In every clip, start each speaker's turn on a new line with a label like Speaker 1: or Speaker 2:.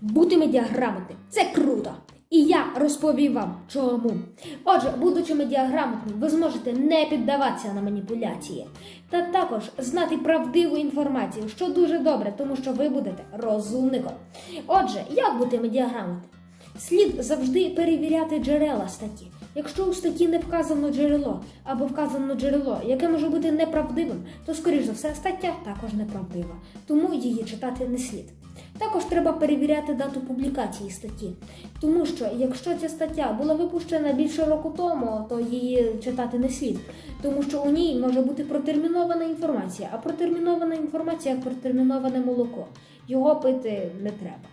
Speaker 1: бути медіаграмотним це круто. І я розповім вам чому. Отже, будучи медіаграмотним, ви зможете не піддаватися на маніпуляції та також знати правдиву інформацію, що дуже добре, тому що ви будете розумником. Отже, як бути медіаграмотним? Слід завжди перевіряти джерела статті. Якщо у статті не вказано джерело або вказано джерело, яке може бути неправдивим, то скоріш за все стаття також неправдива, тому її читати не слід. Також треба перевіряти дату публікації статті, тому що якщо ця стаття була випущена більше року тому, то її читати не слід, тому що у ній може бути протермінована інформація, а протермінована інформація як протерміноване молоко. Його пити не треба.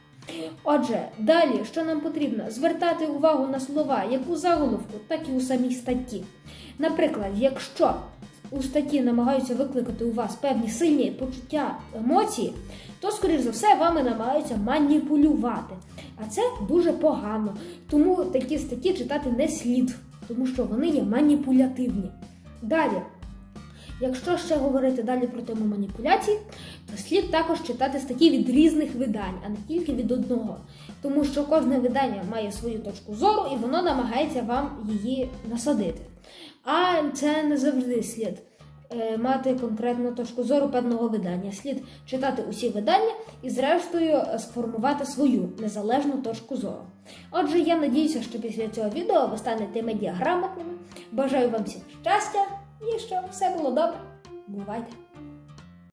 Speaker 1: Отже, далі, що нам потрібно? Звертати увагу на слова як у заголовку, так і у самій статті. Наприклад, якщо у статті намагаються викликати у вас певні сильні почуття емоції, то, скоріш за все, вами намагаються маніпулювати. А це дуже погано. Тому такі статті читати не слід, тому що вони є маніпулятивні. Далі. Якщо ще говорити далі про тему маніпуляцій, то слід також читати статті від різних видань, а не тільки від одного. Тому що кожне видання має свою точку зору і воно намагається вам її насадити. А це не завжди слід е, мати конкретну точку зору певного видання. Слід читати усі видання і, зрештою, сформувати свою незалежну точку зору. Отже, я надіюся, що після цього відео ви станете медіаграмотними. Бажаю вам всім щастя і щоб все було добре. Бувайте!